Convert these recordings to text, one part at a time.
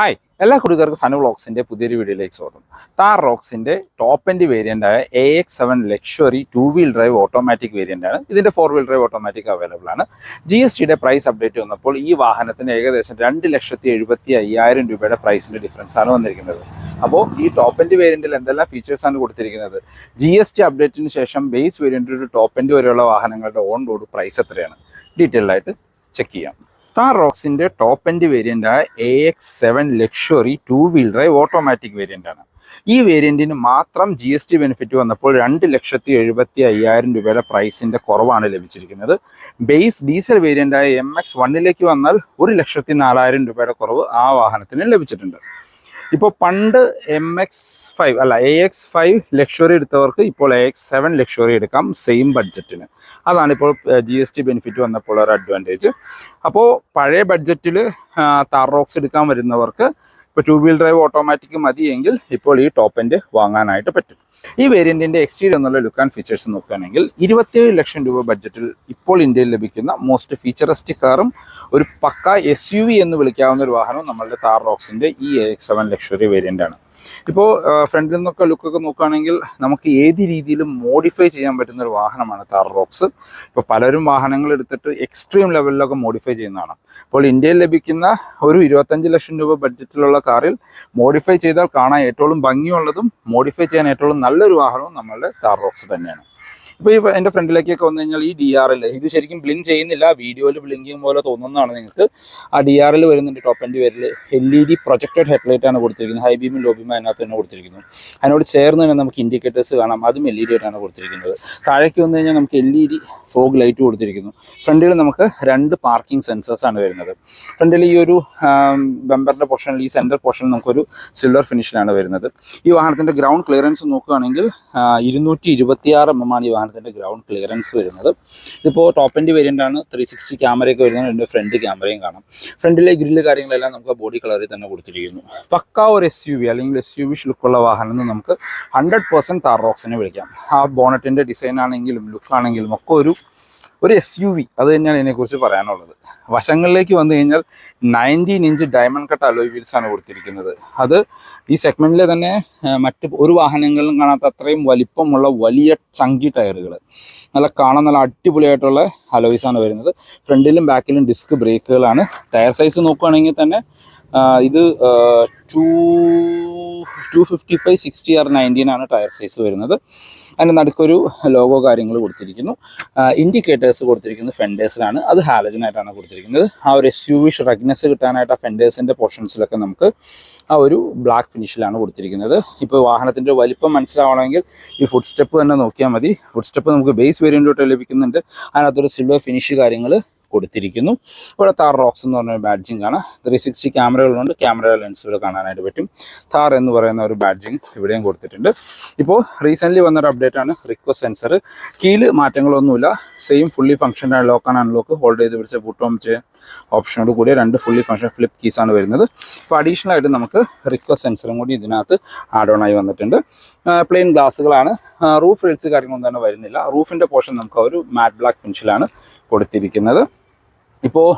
Hi എല്ലാ കൂട്ടുകാർക്കും സനു വ്ളോഗ്സിന്റെ പുതിയൊരു വീഡിയോയിലേക്ക് സ്വാഗതം. താർ റോക്സിന്റെ ടോപ്പ് എൻഡ് വേരിയന്റ് ആയ A X seven luxury two wheel drive automatic variant ആണ്. ഇതിന്റെ four wheel drive automatic available ആണ് ജി എസ് ടിയുടെ പ്രൈസ് അപ്ഡേറ്റ് വന്നപ്പോൾ ഈ വാഹനത്തിന് ഏകദേശം രണ്ട് ലക്ഷത്തി എഴുപത്തി അയ്യായിരം രൂപയുടെ പ്രൈസിന്റെ ഡിഫറൻസ് ആണ് വന്നിരിക്കുന്നത്. അപ്പോൾ ഈ ടോപ്പ് എൻഡ് വേരിയന്റിൽ എന്തെല്ലാം ഫീച്ചേഴ്സ് ആണ് കൊടുത്തിരിക്കുന്നത്? ജി എസ് ടി അപ്ഡേറ്റിന് ശേഷം ബേസ് വേരിയന്റ് ഒരു ടോപ്പ് എൻഡ് വരെയുള്ള വാഹനങ്ങളുടെ ഓൺ റോഡ് പ്രൈസ് എത്രയാണ്? ഡീറ്റെയിൽഡായിട്ട് ചെക്ക് ചെയ്യാം. താർ റോക്സിന്റെ ടോപ്പ് എൻഡ് വേരിയന്റ് ആയ A X seven luxury two wheel drive automatic variant ആണ്. ഈ വേരിയന്റിന് മാത്രം ജി എസ് ടി ബെനിഫിറ്റ് വന്നപ്പോൾ രണ്ട് ലക്ഷത്തി എഴുപത്തി അയ്യായിരം രൂപയുടെ പ്രൈസിന്റെ കുറവാണ് ലഭിച്ചിരിക്കുന്നത്. ബേസ് ഡീസൽ വേരിയന്റ് ആയ എം എക്സ് വണ്ണിലേക്ക് വന്നാൽ ഒരു ലക്ഷത്തി നാലായിരം രൂപയുടെ കുറവ് ആ വാഹനത്തിന് ലഭിച്ചിട്ടുണ്ട്. ഇപ്പോൾ പണ്ട് എം എക്സ് ഫൈവ് അല്ല എ എക്സ് ഫൈവ് ലക്ഷറി എടുത്തവർക്ക് ഇപ്പോൾ എ എക്സ് സെവൻ ലക്ഷറി എടുക്കാം സെയിം ബഡ്ജറ്റിന് അതാണ് ഇപ്പോൾ ജി എസ് ടി ബെനിഫിറ്റ് വന്നപ്പോൾ ഒരു അഡ്വാന്റേജ് അപ്പോൾ പഴയ ബഡ്ജറ്റിൽ താറോക്സ് എടുക്കാൻ വരുന്നവർക്ക് ഇപ്പോൾ ടു വീൽ ഡ്രൈവ് ഓട്ടോമാറ്റിക് മതിയെങ്കിൽ ഇപ്പോൾ ഈ ടോപ്പ് എൻഡ് വാങ്ങാനായിട്ട് പറ്റും. ഈ വേരിയന്റിന്റെ എക്സ്റ്റീരിയർ എന്നുള്ള ലുക്ക് ആൻഡ് ഫീച്ചേഴ്സ് നോക്കുകയാണെങ്കിൽ ഇരുപത്തിയേഴ് ലക്ഷം രൂപ ബഡ്ജറ്റിൽ ഇപ്പോൾ ഇന്ത്യയിൽ ലഭിക്കുന്ന മോസ്റ്റ് ഫീച്ചറിസ്റ്റിക് കാറും ഒരു പക്ക എസ് എന്ന് വിളിക്കാവുന്ന ഒരു വാഹനവും നമ്മളുടെ താർ റോക്സിന്റെ ഈ എക്സ് സെവൻ ലക്ഷറി വേരിയന്റ് ആണ്. ഇപ്പോൾ ഫ്രണ്ടിൽ നിന്നൊക്കെ ലുക്കൊക്കെ നോക്കുകയാണെങ്കിൽ നമുക്ക് ഏത് രീതിയിലും മോഡിഫൈ ചെയ്യാൻ പറ്റുന്ന ഒരു വാഹനമാണ് താർ റോക്സ് ഇപ്പോൾ പലരും വാഹനങ്ങൾ എടുത്തിട്ട് എക്സ്ട്രീം ലെവലിലൊക്കെ മോഡിഫൈ ചെയ്യുന്നതാണ്. അപ്പോൾ ഇന്ത്യയിൽ ലഭിക്കുന്ന ഒരു ഇരുപത്തഞ്ച് ലക്ഷം രൂപ ബഡ്ജറ്റിലുള്ള കാറിൽ മോഡിഫൈ ചെയ്താൽ കാണാൻ ഏറ്റവും ഭംഗിയുള്ളതും മോഡിഫൈ ചെയ്യാൻ ഏറ്റവും നല്ലൊരു വാഹനവും നമ്മളുടെ താർ റോക്സ് തന്നെയാണ്. ഇപ്പോൾ ഈ എന്റെ ഫ്രണ്ടിലേക്കൊക്കെ വന്നു കഴിഞ്ഞാൽ ഈ ഡി ആർ എൽ ഇത് ശരിക്കും ബ്ലിങ്ക് ചെയ്യുന്നില്ല. വീഡിയോയിൽ ബ്ലിങ്കിങ് പോലെ തോന്നുന്നതാണ് നിങ്ങൾക്ക്. ആ ഡി ആർ എൽ വരുന്നുണ്ട് ടോപ്പ് എന്റെ പേരിൽ L E D projected headlight ആണ് കൊടുത്തിരിക്കുന്നത്. ഹൈ ബീമും ലോ ബീമും അതിനകത്ത് തന്നെ കൊടുത്തിരിക്കുന്നു. അതിനോട് ചേർന്ന് തന്നെ നമുക്ക് ഇൻഡിക്കേറ്റേഴ്സ് കാണാം. അതും എൽ ഇ ഡി ആയിട്ടാണ് കൊടുത്തിരിക്കുന്നത്. താഴേക്ക് വന്നു കഴിഞ്ഞാൽ നമുക്ക് L E D fog light കൊടുത്തിരിക്കുന്നു. ഫ്രണ്ടിൽ നമുക്ക് രണ്ട് പാർക്കിംഗ് സെൻസേഴ്സ് ആണ് വരുന്നത്. ഫ്രണ്ടിൽ ഈ ഒരു ബമ്പറിന്റെ പോർഷനിൽ ഈ സെന്റർ പോർഷനിൽ നമുക്കൊരു സിൽവർ ഫിനിഷിലാണ് വരുന്നത്. ഈ വാഹനത്തിന്റെ ഗ്രൗണ്ട് ക്ലിയറൻസ് നോക്കുകയാണെങ്കിൽ ഇരുന്നൂറ്റി ഇരുപത്തിയാറ് എം എം ആണ് ഈ വാഹനത്തിന്റെ ഗ്രൗണ്ട് ക്ലിയറൻസ് വരുന്നത്. ഇതിപ്പോൾ ടോപ്പ് എൻഡ് വേരിയന്റ് ആണ്. ത്രീ സിക്സ്റ്റി ക്യാമറയൊക്കെ വരുന്നത് രണ്ട് ഫ്രണ്ട് ക്യാമറയും കാണാം. ഫ്രണ്ടിലെ ഗ്രില്ല് കാര്യങ്ങളെല്ലാം നമുക്ക് ബോഡി കളറിൽ തന്നെ കൊടുത്തിരിക്കുന്നു. പക്ക ഒരു എസ് യു വി അല്ലെങ്കിൽ എസ് യു വി ലുക്കുള്ള വാഹനം എന്ന് നമുക്ക് ഹൺഡ്രഡ് പെർസെന്റ് താർ റോക്സിനെ വിളിക്കാം. ആ ബോണറ്റിന്റെ ഡിസൈൻ ആണെങ്കിലും ലുക്കാണെങ്കിലും ഒക്കെ ഒരു ഒരു എസ് യു വി അത് തന്നെയാണ് ഇതിനെക്കുറിച്ച് പറയാനുള്ളത്. വശങ്ങളിലേക്ക് വന്നു കഴിഞ്ഞാൽ nineteen inch diamond cut alloy wheels ആണ് കൊടുത്തിരിക്കുന്നത്. അത് ഈ സെഗ്മെന്റിലെ തന്നെ മറ്റ് ഒരു വാഹനങ്ങളിലും കാണാത്ത അത്രയും വലിപ്പമുള്ള വലിയ ചങ്കി ടയറുകൾ നല്ല കാണാൻ നല്ല അടിപൊളിയായിട്ടുള്ള അലോയ്സ് ആണ് വരുന്നത്. ഫ്രണ്ടിലും ബാക്കിലും ഡിസ്ക് ബ്രേക്കുകളാണ് ടയർ സൈസ് നോക്കുകയാണെങ്കിൽ തന്നെ ഇത് two two fifty five sixty R nineteen ആണ് ടയർ സൈസ് വരുന്നത്. അതിന്റെ നടുക്കൊരു ലോഗോ കാര്യങ്ങൾ കൊടുത്തിരിക്കുന്നു. ഇൻഡിക്കേറ്റേഴ്സ് കൊടുത്തിരിക്കുന്നത് ഫെൻഡേഴ്സിലാണ് അത് ഹാലജനായിട്ടാണ് കൊടുത്തിരിക്കുന്നത്. ആ ഒരു എസ് യു വി ഷ്രഗ്നെസ് കിട്ടാനായിട്ട് ആ ഫെൻഡേഴ്സിന്റെ പോർഷൻസിലൊക്കെ നമുക്ക് ആ ഒരു ബ്ലാക്ക് ഫിനിഷിലാണ് കൊടുത്തിരിക്കുന്നത്. ഇപ്പോൾ വാഹനത്തിന്റെ വലിപ്പം മനസ്സിലാവണമെങ്കിൽ ഈ ഫുഡ് സ്റ്റെപ്പ് തന്നെ നോക്കിയാൽ മതി. ഫുഡ് സ്റ്റെപ്പ് നമുക്ക് ബേസ് വേരിയന്റ് ലഭിക്കുന്നുണ്ട്. അതിനകത്തൊരു സിൽവർ ഫിനിഷ് കാര്യങ്ങൾ കൊടുത്തിരിക്കുന്നു. ഇവിടെ താർ റോക്സ് എന്ന് പറഞ്ഞ ബാഡ്ജിങ് കാണാം ത്രീ സിക്സ്റ്റി ക്യാമറകളുണ്ട്. ക്യാമറ ലെൻസുകൾ കാണാനായിട്ട് പറ്റും. താർ എന്ന് പറയുന്ന ഒരു ബാഡ്ജിങ് ഇവിടെയും കൊടുത്തിട്ടുണ്ട്. ഇപ്പോൾ റീസെന്റ്ലി വന്നൊരു അപ്ഡേറ്റ് ആണ്. റിക്വസ്റ്റ് സെൻസർ കീൽ മാറ്റങ്ങളൊന്നുമില്ല. Same fully function lock and unlock hold ചെയ്ത് പിടിച്ച ബുട്ടോം ചെയ്യാൻ ഓപ്ഷനോട് കൂടിയ രണ്ട് ഫുള്ളി ഫംഗ്ഷൻ ഫ്ലിപ്പ് കീസ് ആണ് വരുന്നത്. അപ്പോൾ അഡീഷണൽ ആയിട്ട് നമുക്ക് റിക്വസ്റ്റ് സെൻസറും കൂടി ഇതിനകത്ത് ആഡ് ഓൺ ആയി വന്നിട്ടുണ്ട്. പ്ലെയിൻ ഗ്ലാസ്സുകളാണ് റൂഫ് റീൽസ് കാര്യങ്ങളൊന്നും തന്നെ വരുന്നില്ല. റൂഫിന്റെ പോർഷൻ നമുക്ക് ഒരു മാറ്റ് ബ്ലാക്ക് ഫിനിഷിലാണ് കൊടുത്തിരിക്കുന്നത്. ഇപ്പോൾ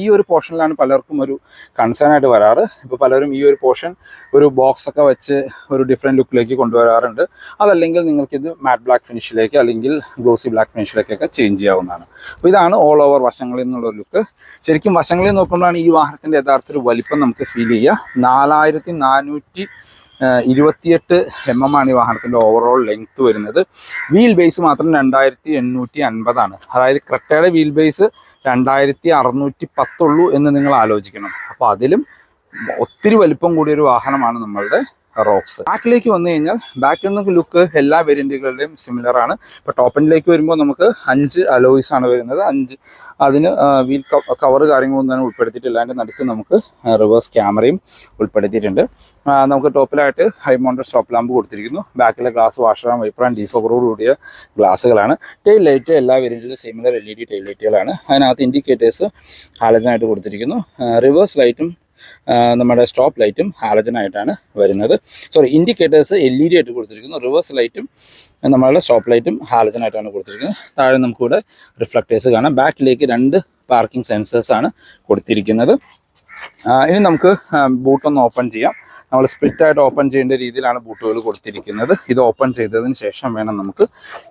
ഈ ഒരു പോർഷനിലാണ് പലർക്കും ഒരു കൺസേൺ ആയിട്ട് വരാറ്. ഇപ്പോൾ പലരും ഈ ഒരു പോർഷൻ ഒരു ബോക്സ് ഒക്കെ വെച്ച് ഒരു ഡിഫറെന്റ് ലുക്കിലേക്ക് കൊണ്ടുവരാറുണ്ട്. അതല്ലെങ്കിൽ നിങ്ങൾക്കിത് മാറ്റ് ബ്ലാക്ക് ഫിനിഷിലേക്ക് അല്ലെങ്കിൽ ഗ്ലോസി ബ്ലാക്ക് ഫിനിഷിലേക്കൊക്കെ ചേഞ്ച് ചെയ്യാവുന്നതാണ്. അപ്പോൾ ഇതാണ് ഓൾ ഓവർ വശങ്ങളിൽ നിന്നുള്ള ലുക്ക് ശരിക്കും വശങ്ങളിൽ നോക്കുമ്പോഴാണ് ഈ വാഹനത്തിന്റെ യഥാർത്ഥ ഒരു വലിപ്പം നമുക്ക് ഫീൽ ചെയ്യുക. നാലായിരത്തി നാനൂറ്റി ഇരുപത്തിയെട്ട് എം എം ആണ് ഈ വാഹനത്തിന്റെ ഓവറോൾ ലെങ്ത് വരുന്നത്. വീൽ ബേസ് മാത്രം രണ്ടായിരത്തി എണ്ണൂറ്റി അൻപതാണ് അതായത് ക്രെട്ടയുടെ വീൽ ബേസ് രണ്ടായിരത്തി അറുന്നൂറ്റി പത്തുള്ളൂ എന്ന് നിങ്ങൾ ആലോചിക്കണം. അപ്പോൾ അതിലും ഒത്തിരി വലിപ്പം കൂടിയൊരു വാഹനമാണ് നമ്മളുടെ റോക്സ് ബാക്കിലേക്ക് വന്നു കഴിഞ്ഞാൽ ബാക്കിൽ നിന്ന് ലുക്ക് എല്ലാ വേരിയന്റുകളുടെയും സിമിലർ ആണ്. ഇപ്പോൾ ടോപ്പിലേക്ക് വരുമ്പോൾ നമുക്ക് അഞ്ച് അലോയിസ് ആണ് വരുന്നത്. അഞ്ച് അതിന് വീൽ കവർ കാര്യങ്ങളൊന്നും തന്നെ ഉൾപ്പെടുത്തിയിട്ടില്ല. അതിന്റെ നടുക്ക് നമുക്ക് റിവേഴ്സ് ക്യാമറയും ഉൾപ്പെടുത്തിയിട്ടുണ്ട്. നമുക്ക് ടോപ്പിലായിട്ട് ഹൈ മൗണ്ടഡ് സ്റ്റോപ്പ് ലാമ്പ് കൊടുത്തിരിക്കുന്നു. ബാക്കിലെ ഗ്ലാസ് ആൻഡ് വൈപ്പർ ആൻഡ് ഡീഫോഗറോട് കൂടിയ ഗ്ലാസ്സുകളാണ് ടെയിൽ ലൈറ്റ് എല്ലാ വേരിയന്റിലും similar L E D tail ലൈറ്റുകളാണ് അതിനകത്ത് ഇൻഡിക്കേറ്റേഴ്സ് ഹാലജനായിട്ട് കൊടുത്തിരിക്കുന്നു റിവേഴ്സ് ലൈറ്റും നമ്മുടെ സ്റ്റോപ്പ് ലൈറ്റും ഹാലജനായിട്ടാണ് വരുന്നത്. Sorry indicators L E D ആയിട്ട് കൊടുത്തിരിക്കുന്നു. റിവേഴ്സ് ലൈറ്റും നമ്മളുടെ സ്റ്റോപ്പ് ലൈറ്റും ഹാലജനായിട്ടാണ് കൊടുത്തിരിക്കുന്നത്. താഴെ നമുക്കിവിടെ റിഫ്ലക്റ്റേഴ്സ് കാണാം. ബാക്കിലേക്ക് രണ്ട് പാർക്കിംഗ് സെൻസേഴ്സാണ് കൊടുത്തിരിക്കുന്നത്. ഇനി നമുക്ക് ബൂട്ടൊന്ന് ഓപ്പൺ ചെയ്യാം. നമ്മൾ സ്പ്ലിറ്റ് ആയിട്ട് ഓപ്പൺ ചെയ്യേണ്ട രീതിയിലാണ് ബൂട്ടുകൾ കൊടുത്തിരിക്കുന്നത്. ഇത് ഓപ്പൺ ചെയ്തതിന് ശേഷം വേണം നമുക്ക്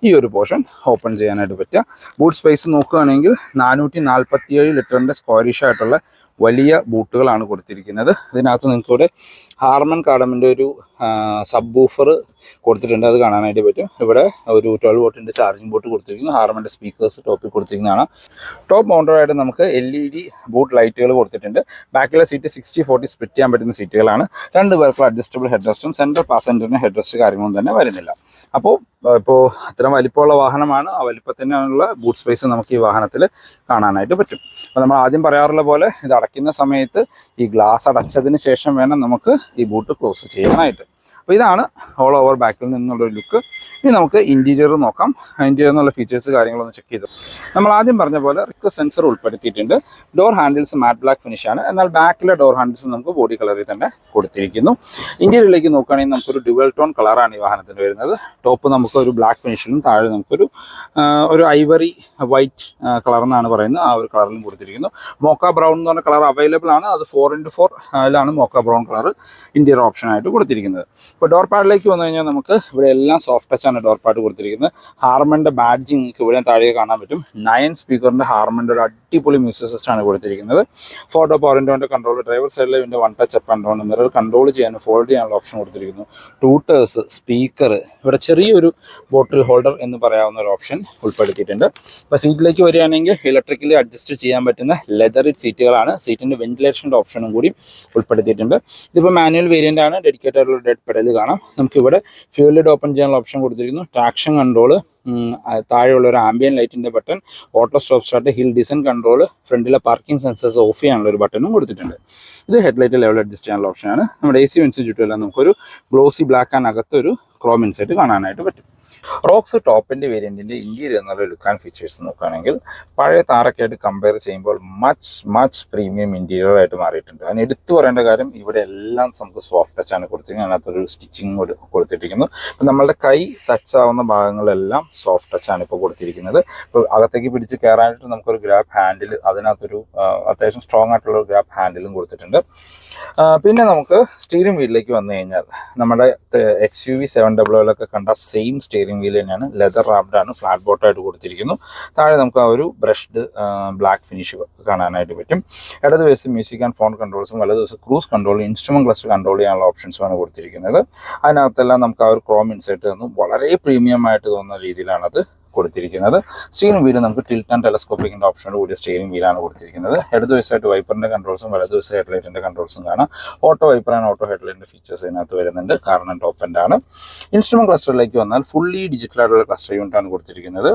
ഈ ഒരു പോർഷൻ ഓപ്പൺ ചെയ്യാനായിട്ട് പറ്റുക. ബൂട്ട് സ്പേസ് നോക്കുകയാണെങ്കിൽ നാനൂറ്റി നാൽപ്പത്തിയേഴ് ലിറ്ററിന്റെ സ്ക്വയറിഷ് ആയിട്ടുള്ള വലിയ ബൂട്ടുകളാണ് കൊടുത്തിരിക്കുന്നത്. ഇതിനകത്ത് നിങ്ങൾക്ക് ഇവിടെ ഹാർമൻ കാഡമിന്റെ ഒരു സബ് ബൂഫർ കൊടുത്തിട്ടുണ്ട്. അത് കാണാനായിട്ട് പറ്റും. ഇവിടെ ഒരു ട്വൽവ് വോട്ടിന്റെ ചാർജിങ് ബോട്ട് കൊടുത്തിരിക്കുന്നു. ഹാർമന്റെ സ്പീക്കേഴ്സ് ടോപ്പിൽ കൊടുത്തിരിക്കുന്നതാണ്. ടോപ്പ് മൗണ്ടറായിട്ട് നമുക്ക് എൽ ഇ ഡി ബൂട്ട് ലൈറ്റുകൾ കൊടുത്തിട്ടുണ്ട്. ബാക്കിലെ സീറ്റ് സിക്സ്റ്റി ഫോർട്ടി സ്പ്ലിറ്റ് ചെയ്യാൻ പറ്റുന്ന സീറ്റുകളാണ്. രണ്ട് പേർക്കുള്ള അഡ്ജസ്റ്റബിൾ ഹെഡ് റെസ്റ്റും സെൻട്രൽ പാസഞ്ചറിന് ഹെഡ് റെസ്റ്റ് കാര്യങ്ങളൊന്നും തന്നെ വരുന്നില്ല. അപ്പോൾ ഇപ്പോൾ ഇത്രയും വലിപ്പമുള്ള വാഹനമാണ്. ആ വലിപ്പത്തിനുള്ള ബൂട്ട് സ്പേസ് നമുക്ക് ഈ വാഹനത്തിൽ കാണാനായിട്ട് പറ്റും. അപ്പോൾ നമ്മൾ ആദ്യം പറയാറുള്ള പോലെ ഇത് അടയ്ക്കുന്ന സമയത്ത് ഈ ഗ്ലാസ് അടച്ചതിന് ശേഷം വേണം നമുക്ക് ഈ ബൂട്ട് ക്ലോസ് ചെയ്യാനായിട്ട്. അപ്പോൾ ഇതാണ് ഓൾ ഓവർ ബാക്കിൽ നിന്നുള്ളൊരു ലുക്ക് ഇനി നമുക്ക് ഇന്റീരിയർ നോക്കാം. ഇന്റീരിയർ എന്നുള്ള ഫീച്ചേഴ്സ് കാര്യങ്ങളൊന്ന് ചെക്ക് ചെയ്തു. നമ്മൾ ആദ്യം പറഞ്ഞ പോലെ റിക്ക് സെൻസർ ഉൾപ്പെടുത്തിയിട്ടുണ്ട്. Door handles matte black finish ആണ്. എന്നാൽ ബാക്കിലെ ഡോർ ഹാൻഡിൽസ് നമുക്ക് ബോഡി കളറിൽ തന്നെ കൊടുത്തിരിക്കുന്നു. ഇന്റീരിയറിലേക്ക് നോക്കുകയാണെങ്കിൽ നമുക്കൊരു ഡുവൽ ടോൺ കളറാണ് ഈ വാഹനത്തിന് വരുന്നത്. ടോപ്പ് നമുക്ക് ഒരു ബ്ലാക്ക് ഫിനിഷിലും താഴെ നമുക്കൊരു ഒരു ഐവറി വൈറ്റ് കളർ എന്നാണ് പറയുന്നത്. ആ ഒരു കളറിലും കൊടുത്തിരിക്കുന്നു. മോക്ക ബ്രൗൺ എന്ന് പറഞ്ഞ കളർ അവൈലബിൾ ആണ്. അത് ഫോർ ഇന്റു ഫോർ അതിലാണ് മോക്ക ബ്രൗൺ കളർ ഇന്റീരിയർ ഓപ്ഷനായിട്ട് കൊടുത്തിരിക്കുന്നത്. ഇപ്പോൾ ഡോർ പാഡിലേക്ക് വന്നു കഴിഞ്ഞാൽ നമുക്ക് ഇവിടെ എല്ലാം സോഫ്റ്റ് ടച്ച് ആണ് ഡോർ പാഡ് കൊടുത്തിരിക്കുന്നത്. ഹാർമന്റെ ബാഡ്ജിങ് നിങ്ങൾക്ക് ഇവിടെ താഴെ കാണാൻ പറ്റും. നയൻ സ്പീക്കറിന്റെ ഹാർമന്റെ ഒരു അടിപൊളി മ്യൂസിക് സിസ്റ്റം ആണ് കൊടുത്തിരിക്കുന്നത്. ഫോട്ടോ പവറിന്റെ കൺട്രോൾ ഡ്രൈവർ സൈഡിലെ ഇതിന്റെ one touch up and mirror control ചെയ്യാനും ഫോൾഡ് ചെയ്യാനുള്ള ഓപ്ഷൻ കൊടുത്തിരിക്കുന്നു. ടൂട്ടേഴ്സ് സ്പീക്കർ ഇവിടെ ചെറിയൊരു ബോട്ടിൽ ഹോൾഡർ എന്ന് പറയാവുന്ന ഒരു ഓപ്ഷൻ ഉൾപ്പെടുത്തിയിട്ടുണ്ട്. ഇപ്പോൾ സീറ്റിലേക്ക് വരികയാണെങ്കിൽ ഇലക്ട്രിക്കലി അഡ്ജസ്റ്റ് ചെയ്യാൻ പറ്റുന്ന ലെതർ സീറ്റുകളാണ് സീറ്റിന്റെ വെന്റിലേഷന്റെ ഓപ്ഷനും കൂടി ഉൾപ്പെടുത്തിയിട്ടുണ്ട്. ഇതിപ്പോൾ മാനുവൽ വേരിയന്റ് ആണ്. ഡെഡിക്കേറ്റഡ് ഡെഡ് പെഡൽ കാണാം. നമുക്കിവിടെ ഫ്യൂൽ ലിഡ് ഓപ്പൺ ചെയ്യാനുള്ള ഓപ്ഷൻ കൊടുത്തിരിക്കുന്നു. ട്രാക്ഷൻ കൺട്രോൾ താഴെയുള്ള ഒരു ആംബിയൻ ലൈറ്റിന്റെ button auto stop start hill descent control ഫ്രണ്ടിലെ പാർക്കിംഗ് സെൻസേഴ്സ് ഓഫ് ചെയ്യാനുള്ള ഒരു ബട്ടണും കൊടുത്തിട്ടുണ്ട്. ഇത് ഹെഡ്ലൈറ്റ് ലെവൽ അഡ്ജസ്റ്റ് ചെയ്യാനുള്ള ഓപ്ഷനാണ് നമ്മുടെ എ സി വെൻസ് ചുറ്റുമെല്ലാം നമുക്കൊരു ഗ്ലോസി ബ്ലാക്ക് ആൻഡ് അകത്തൊരു ക്രോം ആയിട്ട് കാണാനായിട്ട് പറ്റും. റോക്സ് ടോപ്പിന്റെ വേരിയന്റിന്റെ ഇന്റീരിയർ എന്നുള്ള ലുക്ക് ആൻഡ് ഫീച്ചേഴ്സ് നോക്കുകയാണെങ്കിൽ പഴയ താറൊക്കെ ആയിട്ട് കമ്പയർ ചെയ്യുമ്പോൾ മച്ച് മച്ച് പ്രീമിയം ഇന്റീരിയർ ആയിട്ട് മാറിയിട്ടുണ്ട്. അതിന് എടുത്തു പറയേണ്ട കാര്യം ഇവിടെ എല്ലാം നമുക്ക് സോഫ്റ്റ് ടച്ചാണ് കൊടുത്തിരിക്കുന്നത്. അതിനകത്തൊരു സ്റ്റിച്ചിങ് കൊടുത്തിട്ടിരിക്കുന്നു. ഇപ്പം നമ്മളുടെ കൈ ടച്ച് ആവുന്ന ഭാഗങ്ങളെല്ലാം സോഫ്റ്റ് ടച്ചാണ് ഇപ്പോൾ കൊടുത്തിരിക്കുന്നത്. ഇപ്പോൾ അകത്തേക്ക് പിടിച്ച് കയറാനായിട്ട് നമുക്കൊരു ഗ്രാബ് ഹാൻഡിൽ അതിനകത്തൊരു അത്യാവശ്യം സ്ട്രോങ് ആയിട്ടുള്ള ഒരു ഗ്രാബ് ഹാൻഡിലും കൊടുത്തിട്ടുണ്ട്. പിന്നെ നമുക്ക് സ്റ്റീറിംഗ് വീലിലേക്ക് വന്നു കഴിഞ്ഞാൽ നമ്മുടെ എക്സ് യു വി സെവൻ ഡബ്ല്യൂലൊക്കെ കണ്ട സെയിം സ്റ്റിയറിംഗ് വീൽ തന്നെയാണ്. ലെതർ റാബ്ഡാണ് ഫ്ലാറ്റ് ബോട്ടായിട്ട് കൊടുത്തിരിക്കുന്നു. താഴെ നമുക്ക് ആ ഒരു ബ്രഷ്ഡ് ബ്ലാക്ക് ഫിനിഷ് കാണാനായിട്ട് പറ്റും. ഇടത് വശത്ത് മ്യൂസിക് ആൻഡ് ഫോൺ കൺട്രോൾസും വലത് ദിവസം cruise control instrument cluster control ചെയ്യാനുള്ള ഓപ്ഷൻസുമാണ് കൊടുത്തിരിക്കുന്നത്. അതിനകത്തെല്ലാം നമുക്ക് ആ ഒരു ക്രോം ഇൻസൈറ്റ് തന്നു. വളരെ പ്രീമിയം ആയിട്ട് തോന്നുന്ന രീതിയിലാണത്. കൊടുത്തിരിക്കുന്നത്. സ്റ്റീറിംഗ് വീൽ നമുക്ക് ടിൽറ്റ് ആൻഡ് ടെലസ്കോപ്പിക്കിന്റെ ഓപ്ഷനോട് കൂടിയ സ്റ്റീറിംഗ് വീലാണ് കൊടുത്തിരിക്കുന്നത്. ഇടത് വശമായിട്ട് വൈപ്പറിന്റെ കൺട്രോൾസും വലത് വശം ഹെഡ്ലൈറ്റിന്റെ കൺട്രോൾസും കാണാം. ഓട്ടോ വൈപ്പർ ആൻഡ് ഓട്ടോ ഹെഡ്ലൈറ്റിന്റെ ഫീച്ചേഴ്സ് ഇതിനകത്ത് വരുന്നുണ്ട്. കാരണം ടോപ്പ് എൻഡ് ആണ്. ഇൻസ്ട്രുമെന്റ് ക്ലസ്റ്ററിലേക്ക് വന്നാൽ ഫുള്ളി ഡിജിറ്റൽ ആയിട്ടുള്ള ക്ലസ്റ്റർ യൂണിറ്റ് ആണ് കൊടുത്തിരിക്കുന്നത്.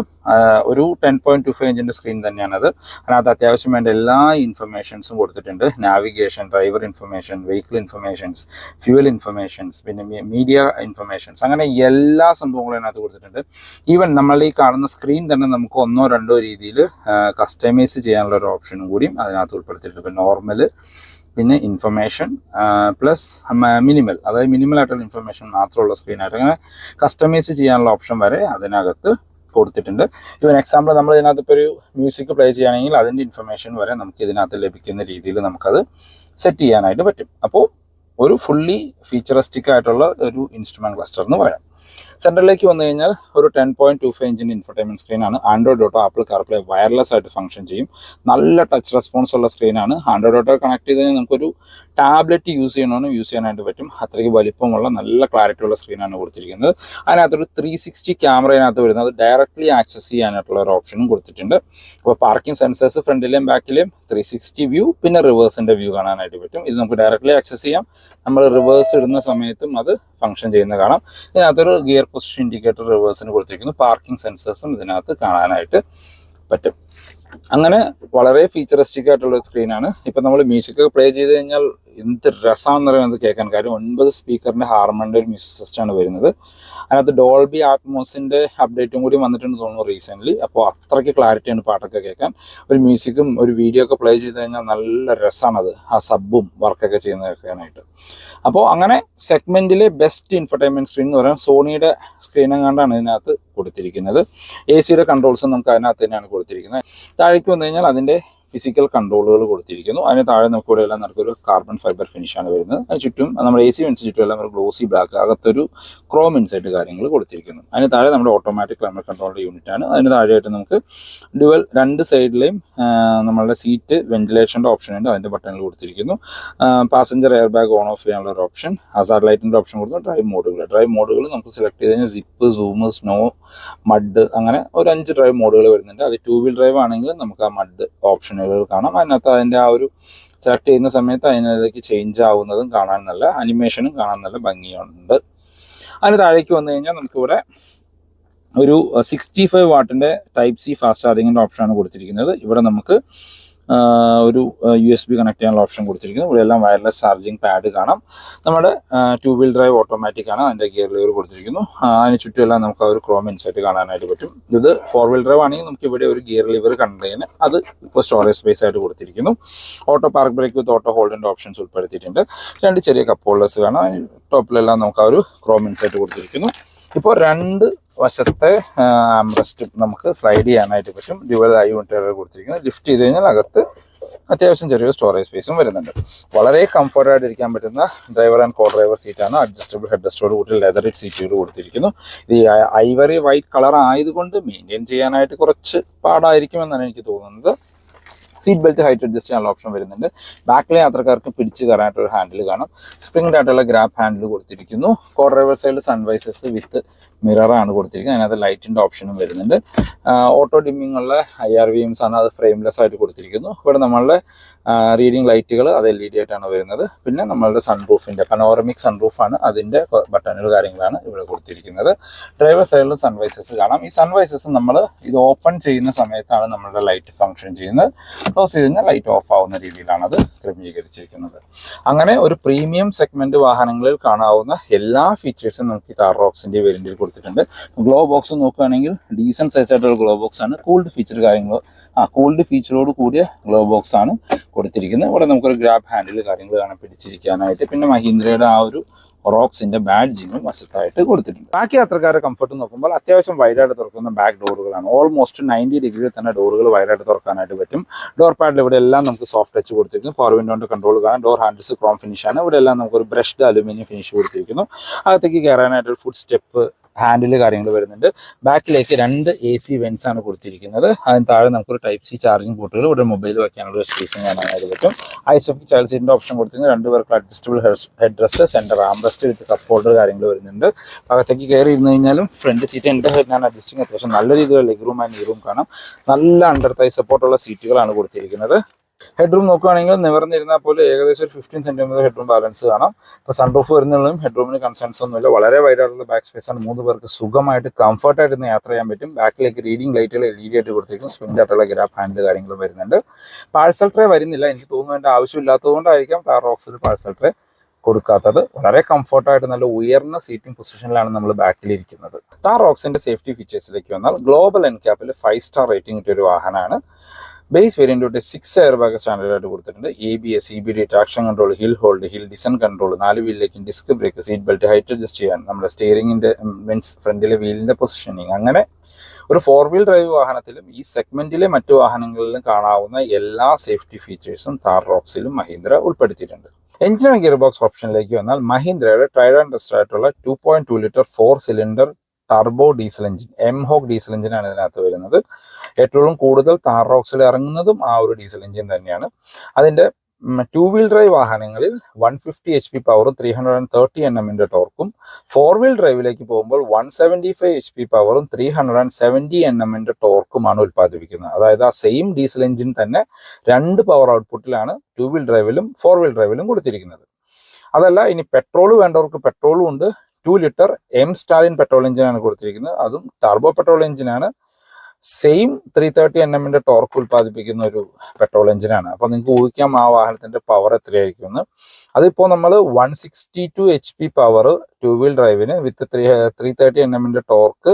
ഒരു ടെൻ പോയിന്റ് ടു ഫൈവ് ഇഞ്ചിന്റെ സ്ക്രീൻ തന്നെയാണത്. അതിനകത്ത് അത്യാവശ്യം വേണ്ട എല്ലാ ഇൻഫർമേഷൻസും കൊടുത്തിട്ടുണ്ട്. Navigation driver information vehicle informations fuel informations പിന്നെ മീഡിയ ഇൻഫർമേഷൻസ് അങ്ങനെ എല്ലാ സംഭവങ്ങളും അതിനകത്ത് കൊടുത്തിട്ടുണ്ട്. ഈവൻ നമ്മൾ ഈ കാണുന്ന സ്ക്രീൻ തന്നെ നമുക്ക് ഒന്നോ രണ്ടോ രീതിയിൽ കസ്റ്റമൈസ് ചെയ്യാനുള്ള ഒരു ഓപ്ഷനും കൂടിയും അതിനകത്ത് ഉൾപ്പെടുത്തിയിട്ടുണ്ട്. ഇപ്പോൾ നോർമൽ പിന്നെ ഇൻഫർമേഷൻ പ്ലസ് മിനിമൽ അതായത് മിനിമൽ ആയിട്ടുള്ള ഇൻഫർമേഷൻ മാത്രമുള്ള സ്ക്രീനായിട്ട് അങ്ങനെ കസ്റ്റമൈസ് ചെയ്യാനുള്ള ഓപ്ഷൻ വരെ അതിനകത്ത് കൊടുത്തിട്ടുണ്ട്. ഇവൻ എക്സാമ്പിൾ നമ്മൾ ഇതിനകത്ത് ഇപ്പോൾ ഒരു മ്യൂസിക് പ്ലേ ചെയ്യുകയാണെങ്കിൽ അതിന്റെ ഇൻഫർമേഷൻ വരെ നമുക്ക് ഇതിനകത്ത് ലഭിക്കുന്ന രീതിയിൽ നമുക്കത് സെറ്റ് ചെയ്യാനായിട്ട് പറ്റും. അപ്പോൾ ഒരു ഫുള്ളി ഫീച്ചറിസ്റ്റിക് ആയിട്ടുള്ള ഒരു ഇൻസ്ട്രുമെന്റ് ക്ലസ്റ്റർ എന്ന് പറയാം. സെന്ററിലേക്ക് വന്നു കഴിഞ്ഞാൽ ഒരു ടെൻ പോയിന്റ് ടു ഫൈവ് ഇഞ്ചിന്റെ infotainment സ്ക്രീനാണ് Android Auto Apple CarPlay wireless ആയിട്ട് ഫംഗ്ഷൻ ചെയ്യും. നല്ല ടച്ച് റെസ്പോൺസ് ഉള്ള സ്ക്രീനാണ് ആൻഡ്രോയിഡ് ഓട്ടോ കണക്ട് ചെയ്ത് കഴിഞ്ഞാൽ നമുക്കൊരു ടാബ്ലറ്റ് യൂസ് ചെയ്യണമെന്ന് യൂസ് ചെയ്യാനായിട്ട് പറ്റും. അത്രയ്ക്ക് വലിപ്പമുള്ള നല്ല ക്ലാരിറ്റി ഉള്ള സ്ക്രീനാണ് കൊടുത്തിരിക്കുന്നത്. അതിനകത്തൊരു ത്രീ സിക്സ്റ്റി ക്യാമറ അതിനകത്ത് വരുന്നത്. ഡയറക്റ്റ്ലി ആക്സസ് ചെയ്യാനായിട്ടുള്ള ഒരു ഓപ്ഷനും കൊടുത്തിട്ടുണ്ട്. അപ്പോൾ പാർക്കിംഗ് സെൻസേഴ്സ് ഫ്രണ്ടിലെയും ബാക്കിലെയും ത്രീ സിക്സ്റ്റി വ്യൂ പിന്നെ റിവേഴ്സിന്റെ വ്യൂ കാണാനായിട്ട് പറ്റും. ഇത് നമുക്ക് ഡയറക്റ്റ്ലി ആക്സസ് ചെയ്യാം. നമ്മൾ റിവേഴ്സ് ഇടുന്ന സമയത്തും അത് ഫംഗ്ഷൻ ചെയ്യുന്ന കാണാം. ഇതിനകത്തൊരു ഗിയർ പൊസിഷൻ ഇൻഡിക്കേറ്റർ റിവേഴ്സിന് കൊടുത്തിരിക്കുന്നു. പാർക്കിംഗ് സെൻസേഴ്സും ഇതിനകത്ത് കാണാനായിട്ട് പറ്റും. അങ്ങനെ വളരെ ഫീച്ചറിസ്റ്റിക് ആയിട്ടുള്ള സ്ക്രീനാണ് ഇപ്പം നമ്മൾ മ്യൂസിക് പ്ലേ ചെയ്ത് കഴിഞ്ഞാൽ എന്ത് രസമാണെന്ന് പറയുന്നത് കേൾക്കാൻ കാര്യം? ഒൻപത് സ്പീക്കറിന്റെ ഹാർമണിന്റെ ഒരു മ്യൂസിക് സിസ്റ്റമാണ് വരുന്നത്. അതിനകത്ത് ഡോൾബി ആറ്റ്മോസിന്റെ അപ്ഡേറ്റും കൂടി വന്നിട്ടുണ്ട് തോന്നുന്നു റീസെന്റ്ലി അപ്പോൾ അത്രയ്ക്ക് ക്ലാരിറ്റിയാണ് പാട്ടൊക്കെ കേൾക്കാൻ. ഒരു മ്യൂസിക്കും ഒരു വീഡിയോ ഒക്കെ പ്ലേ ചെയ്ത് കഴിഞ്ഞാൽ നല്ല രസമാണ് അത് ആ സബും വർക്കൊക്കെ ചെയ്യുന്നത് കേൾക്കാനായിട്ട് അപ്പോൾ അങ്ങനെ സെഗ്മെന്റിലെ ബെസ്റ്റ് ഇൻഫർടൈൻമെന്റ് സ്ക്രീൻ എന്ന് പറയാൻ സോണിയുടെ സ്ക്രീൻ എങ്ങാണ്ടാണ് ഇതിനകത്ത് കൊടുത്തിരിക്കുന്നത്. എ സിയുടെ കൺട്രോൾസും നമുക്ക് അതിനകത്ത് തന്നെയാണ് കൊടുത്തിരിക്കുന്നത്. താഴേക്ക് വന്നു കഴിഞ്ഞാൽ അതിന്റെ ഫിസിക്കൽ കൺട്രോളുകൾ കൊടുത്തിരിക്കുന്നു. അതിന് താഴെ നമുക്ക് ഇവിടെ എല്ലാം നമുക്കൊരു കാർബൺ ഫൈബർ ഫിനിഷാണ് വരുന്നത്. അതിന് ചുറ്റും നമ്മുടെ എ സി വെൻസ് ചുറ്റും എല്ലാം ഒരു ഗ്ലോസി ബ്ലാക്ക് അകത്തൊരു ക്രോം ഇൻസൈറ്റ് കാര്യങ്ങൾ കൊടുത്തിരിക്കുന്നു. അതിന് താഴെ നമ്മുടെ ഓട്ടോമാറ്റിക് ക്ലൈമറ്റ് കൺട്രോളിന്റെ യൂണിറ്റ് ആണ്. അതിന് താഴെയായിട്ട് നമുക്ക് ഡുവൽ രണ്ട് സൈഡിലെയും നമ്മളുടെ സീറ്റ് വെന്റിലേഷന്റെ ഓപ്ഷൻ ഉണ്ട്. അതിന്റെ ബട്ടണിൽ കൊടുത്തിരിക്കുന്നു. Passenger air bag on off ചെയ്യാനുള്ള ഒരു ഓപ്ഷൻ ഹസാർഡ് ലൈറ്റിന്റെ ഓപ്ഷൻ കൊടുത്തു ഡ്രൈവ് മോഡുകൾ ഡ്രൈവ് മോഡുകൾ നമുക്ക് സെലക്ട് ചെയ്ത് കഴിഞ്ഞാൽ സിപ്പ് സൂമ് സ്നോ മഡ് അങ്ങനെ ഒരു അഞ്ച് ഡ്രൈവ് മോഡുകൾ വരുന്നുണ്ട്. അത് ടൂ വീൽ ഡ്രൈവ് ആണെങ്കിൽ നമുക്ക് ആ മഡ് ഓപ്ഷനുകൾ കാണാം. അതിനകത്ത് അതിന്റെ ആ ഒരു സെലക്ട് ചെയ്യുന്ന സമയത്ത് അതിനകത്തേക്ക് ചേഞ്ച് ആവുന്നതും കാണാൻ നല്ല അനിമേഷനും കാണാൻ നല്ല ഭംഗിയുണ്ട്. അതിന് താഴേക്ക് വന്നു കഴിഞ്ഞാൽ നമുക്കിവിടെ ഒരു സിക്സ്റ്റി ഫൈവ് വാട്ടിന്റെ ടൈപ്പ് സി ഫാസ്റ്റ് ചാർജിങ്ങിന്റെ ഓപ്ഷനാണ് കൊടുത്തിരിക്കുന്നത്. ഇവിടെ നമുക്ക് ഒരു യു എസ് ബി കണക്ട് ചെയ്യാനുള്ള ഓപ്ഷൻ കൊടുത്തിരിക്കുന്നു. ഇവിടെ എല്ലാം വയർലെസ് ചാർജിങ് പാഡ് കാണാം. നമ്മുടെ ടു വീൽ ഡ്രൈവ് ഓട്ടോമാറ്റിക് ആണ് അതിന്റെ ഗിയർ ലിവർ കൊടുത്തിരിക്കുന്നു. അതിന് ചുറ്റുമെല്ലാം നമുക്ക് ആ ഒരു ക്രോം ഇൻസൈറ്റ് കാണാനായിട്ട് പറ്റും. ഇത് ഫോർ വീൽ ഡ്രൈവ് ആണെങ്കിൽ നമുക്ക് ഇവിടെ ഒരു ഗിയർ ലിവർ കണ്ടതിന് അത് ഇപ്പോൾ സ്റ്റോറേജ് സ്പേസ് ആയിട്ട് കൊടുത്തിരിക്കുന്നു. Auto park brake with auto ഹോൾഡിന്റെ options ഉൾപ്പെടുത്തിയിട്ടുണ്ട്. രണ്ട് ചെറിയ കപ്പ് ഹോൾഡേഴ്സ് കാണാം. ടോപ്പിലെല്ലാം നമുക്ക് ആ ഒരു ക്രോം ഇൻസൈറ്റ് കൊടുത്തിരിക്കുന്നു. ഇപ്പോൾ രണ്ട് വശത്തെ ആംബ്രസ്റ്റ് നമുക്ക് സ്ലൈഡ് ചെയ്യാനായിട്ട് പറ്റും. ഡ്യുവൽ ഐ യൂണിറ്റുകൾ കൊടുത്തിരിക്കുന്നത്. ലിഫ്റ്റ് ചെയ്ത് കഴിഞ്ഞാൽ അകത്ത് അത്യാവശ്യം ചെറിയൊരു സ്റ്റോറേജ് സ്പേസും വരുന്നുണ്ട്. വളരെ കംഫർട്ടായിട്ട് ഇരിക്കാൻ പറ്റുന്ന ഡ്രൈവർ ആൻഡ് കോ ഡ്രൈവർ സീറ്റാണ് അഡ്ജസ്റ്റബിൾ ഹെഡ് റെസ്റ്റോട് കൂടി ലെതറിഡ് സീറ്റുകൾ കൊടുത്തിരിക്കുന്നു. ഈ ഐവറി വൈറ്റ് കളർ ആയതുകൊണ്ട് മെയിന്റെയിൻ ചെയ്യാനായിട്ട് കുറച്ച് പാടായിരിക്കുമെന്നാണ് എനിക്ക് തോന്നുന്നത്. സീറ്റ് ബെൽറ്റ് ഹൈറ്റ് അഡ്ജസ്റ്റ് ചെയ്യാനുള്ള ഓപ്ഷൻ വരുന്നുണ്ട്. ബാക്കിലെ യാത്രക്കാർക്ക് പിടിച്ച് കയറാനായിട്ട് ഒരു ഹാൻഡിൽ കാണും. സ്പ്രിംഗ് ആയിട്ടുള്ള ഗ്രാപ്പ് ഹാൻഡിൽ കൊടുത്തിരിക്കുന്നു. കോ ഡ്രൈവർ സൈഡിൽ സൺവൈസസ് വിത്ത് മിററാണ് കൊടുത്തിരിക്കുന്നത്. അതിനകത്ത് ലൈറ്റിന്റെ ഓപ്ഷനും വരുന്നുണ്ട്. ഓട്ടോ ഡിമ്മിംഗ് ഉള്ള ഐ ആർ വി എംസ് ആണ് അത് ഫ്രെയിംലെസ് ആയിട്ട് കൊടുത്തിരിക്കുന്നു. ഇവിടെ നമ്മളുടെ റീഡിംഗ് ലൈറ്റുകൾ അത് എൽ ഇ ഡി ആയിട്ടാണ് വരുന്നത്. പിന്നെ നമ്മളുടെ സൺറൂഫിന്റെ പനോറമിക് സൺറൂഫാണ് അതിന്റെ ബട്ടണുകൾ കാര്യങ്ങളാണ് ഇവിടെ കൊടുത്തിരിക്കുന്നത്. ഡ്രൈവർ സൈഡിലും സൺവൈസസ് കാണാം. ഈ സൺവൈസസ് നമ്മൾ ഇത് ഓപ്പൺ ചെയ്യുന്ന സമയത്താണ് നമ്മളുടെ ലൈറ്റ് ഫങ്ഷൻ ചെയ്യുന്നത്. ക്ലോസ് ചെയ്ത് കഴിഞ്ഞാൽ ലൈറ്റ് ഓഫ് ആവുന്ന രീതിയിലാണ് അത് ക്രമീകരിച്ചിരിക്കുന്നത്. അങ്ങനെ ഒരു പ്രീമിയം സെഗ്മെന്റ് വാഹനങ്ങളിൽ കാണാവുന്ന എല്ലാ ഫീച്ചേഴ്സും നമുക്ക് ഈ താർ റോക്സിന്റെ വേരിയന്റിൽ കൊടുത്തിട്ടുണ്ട്. ഗ്ലോ ബോക്സ് നോക്കുകയാണെങ്കിൽ ഡീസന്റ് സൈസ് ആയിട്ടുള്ള ഗ്ലോ ബോക്സ് ആണ്. കൂൾഡ് ഫീച്ചർ കാര്യങ്ങൾ ആ കൂൾഡ് ഫീച്ചറോട് കൂടിയ ഗ്ലോ ബോക്സ് ആണ് കൊടുത്തിരിക്കുന്നത്. ഇവിടെ നമുക്കൊരു ഗ്രാബ് ഹാൻഡിൽ കാര്യങ്ങൾ കാണാൻ പിടിച്ചിരിക്കാനായിട്ട്. പിന്നെ മഹീന്ദ്രയുടെ ആ ഒരു റോക്സിന്റെ ബാഡ്ജിങ്ങും വശത്തായിട്ട് കൊടുത്തിട്ടുണ്ട്. ബാക്കി യാത്രക്കാരെ കംഫർട്ട് നോക്കുമ്പോൾ അത്യാവശ്യം വൈഡായിട്ട് തുറക്കുന്ന ബാക്ക് ഡോറുകളാണ് ഓൾമോസ്റ്റ് നയന്റി ഡിഗ്രിയിൽ തന്നെ ഡോറുകൾ വൈഡായിട്ട് തുറക്കാനായിട്ട് പറ്റും. ഡോർ പാഡിൽ ഇവിടെ എല്ലാം നമുക്ക് സോഫ്റ്റ് ടച്ച് കൊടുത്തിരിക്കുന്നു. പവർ വിൻഡോന്റെ കൺട്രോൾ കാണാം. ഡോർ ഹാൻഡിൽസ് ക്രോം ഫിനിഷ് ആണ്. ഇവിടെ എല്ലാം നമുക്ക് ഒരു ബ്രഷ്ഡ് അലുമിനിയം ഫിനിഷ് കൊടുത്തിരിക്കുന്നു. അകത്തേക്ക് കയറാനായിട്ട് ഫുഡ് സ്റ്റെപ്പ് ഹാൻഡിൽ കാര്യങ്ങൾ വരുന്നുണ്ട്. ബാക്കിലേക്ക് രണ്ട് എ സി വെൻസ് ആണ് കൊടുത്തിരിക്കുന്നത്. അതിന് താഴെ നമുക്കൊരു ടൈപ്പ് സി ചാർജിങ് പോർട്ടുകൾ ഇവിടെ മൊബൈൽ വയ്ക്കാനുള്ള ഒരു സ്പേസും അതിൽ പറ്റും. ഐസോഫിക് ചൈൽഡ് സീറ്റിന്റെ ഓപ്ഷൻ കൊടുത്തിരിക്കുന്നത് രണ്ട് പേർക്ക് adjustable head rest centre armrest with cup holder കാര്യങ്ങൾ വരുന്നുണ്ട്. അകത്തേക്ക് കയറി ഇരുന്ന് കഴിഞ്ഞാലും ഫ്രണ്ട് സീറ്റ് എന്റെ ഹെഡിനാണ് അഡ്ജസ്റ്റിങ് അത്യാവശ്യം നല്ല രീതിയിലുള്ള ലെഗ് റൂം ആൻഡ് ഈ റൂം കാണാം. നല്ല അണ്ടർ തൈ സപ്പോർട്ടുള്ള സീറ്റുകളാണ് കൊടുത്തിരിക്കുന്നത്. ഹെഡ് റൂം നോക്കുകയാണെങ്കിൽ നിവർന്നിരുന്നാൽ പോലും ഏകദേശം ഒരു fifteen centimetre head room balance കാണാം. ഇപ്പോൾ സൺറൂഫ് വരുന്നതിലും ഹെഡ്റൂമിന് കൺസേൺസ് ഒന്നുമില്ല. വളരെ വൈഡായിട്ടുള്ള ബാക്ക് സ്പേസ് ആണ്. മൂന്ന് പേർക്ക് സുഖമായിട്ട് കംഫർട്ടായിട്ട് ഇന്ന് യാത്ര ചെയ്യാൻ പറ്റും. ബാക്കിലേക്ക് റീഡിംഗ് ലൈറ്റുകൾ എൽ ഇ ഡി ആയിട്ട് കൊടുത്തിരിക്കും സ്പ്രിന്റ് ആയിട്ടുള്ള ഗ്രാഫ് ഹാൻഡിൽ കാര്യങ്ങളും വരുന്നുണ്ട്. പാഴ്സൽ ട്രേ വരുന്നില്ല. എനിക്ക് തോന്നുന്നു എന്റെ ആവശ്യമില്ലാത്തതുകൊണ്ടായിരിക്കാം കാർ റോക്സിൽ പാഴ്സൽ ട്രേ കൊടുക്കാത്തത്. വളരെ കംഫർട്ടായിട്ട് നല്ല ഉയർന്ന സീറ്റിംഗ് പൊസിഷനിലാണ് നമ്മൾ ബാക്കിലിരിക്കുന്നത് താർ റോക്സിന്റെ സേഫ്റ്റി ഫീച്ചേഴ്സിലേക്ക് വന്നാൽ ഗ്ലോബൽ എൻക്യാപ്പിൽ ഫൈവ് സ്റ്റാർ റേറ്റിംഗ് കിട്ടിയ ഒരു വാഹനമാണ്. ബേസ് വേരിയന്റ് തൊട്ട് സിക്സ് എയർ ബാഗ് സ്റ്റാൻഡേർഡ് ആയിട്ട് കൊടുത്തിട്ടുണ്ട്. A B S E B D traction control hill hold hill descent control നാല് വീലിലേക്ക് disc brake seat belt height adjust ചെയ്യാൻ നമ്മുടെ സ്റ്റിയറിംഗിന്റെ മീൻസ് ഫ്രണ്ടിലെ വീലിന്റെ പൊസിഷനിങ് അങ്ങനെ ഒരു ഫോർ വീൽ ഡ്രൈവ് വാഹനത്തിലും ഈ സെഗ്മെന്റിലെ മറ്റു വാഹനങ്ങളിലും കാണാവുന്ന എല്ലാ സേഫ്റ്റി ഫീച്ചേഴ്സും താർ റോക്സിലും മഹീന്ദ്ര ഉൾപ്പെടുത്തിയിട്ടുണ്ട്. എഞ്ചിൻ ഗിയർ ബോക്സ് ഓപ്ഷനിലേക്ക് വന്നാൽ മഹീന്ദ്രയുടെ ട്രൈഡ് ആൻഡ് ടെസ്റ്റ് ആയിട്ടുള്ള two point two litre four cylinder turbo diesel engine M Hawk diesel എഞ്ചിനാണ് ഇതിനകത്ത് വരുന്നത്. ഏറ്റവും കൂടുതൽ താർ റോക്സിൽ ഇറങ്ങുന്നതും ആ ഒരു ഡീസൽ എഞ്ചിൻ തന്നെയാണ്. അതിന്റെ ടു വീൽ ഡ്രൈവ് വാഹനങ്ങളിൽ വൺ ഫിഫ്റ്റി എച്ച് പി പവറും three hundred and thirty N എമ്മിന്റെ ടോർക്കും ഫോർ വീൽ ഡ്രൈവിലേക്ക് പോകുമ്പോൾ one seventy five H P പവറും three hundred and seventy N എമ്മിന്റെ ടോർക്കുമാണ് ഉൽപ്പാദിപ്പിക്കുന്നത്. അതായത് ആ സെയിം ഡീസൽ എഞ്ചിൻ തന്നെ രണ്ട് പവർ ഔട്ട്പുട്ടിലാണ് ടു വീൽ ഡ്രൈവിലും ഫോർ വീൽ ഡ്രൈവിലും കൊടുത്തിരിക്കുന്നത്. അതല്ല ഇനി പെട്രോൾ വേണ്ടവർക്ക് പെട്രോളും ഉണ്ട്. Two litre M Stallion petrol എഞ്ചിനാണ് കൊടുത്തിരിക്കുന്നത്. അതും ടർബോ പെട്രോൾ എഞ്ചിനാണ് സെയിം ത്രീ തേർട്ടി എൻ എമ്മിന്റെ ടോർക്ക് ഉൽപ്പാദിപ്പിക്കുന്ന ഒരു പെട്രോൾ എഞ്ചിനാണ് അപ്പോൾ നിങ്ങൾക്ക് ഊഹിക്കാം ആ വാഹനത്തിന്റെ പവർ എത്രയായിരിക്കും എന്ന്. അതിപ്പോ നമ്മൾ one sixty two H P power two wheel ഡ്രൈവിന് with three three thirty N എമ്മിന്റെ ടോർക്ക്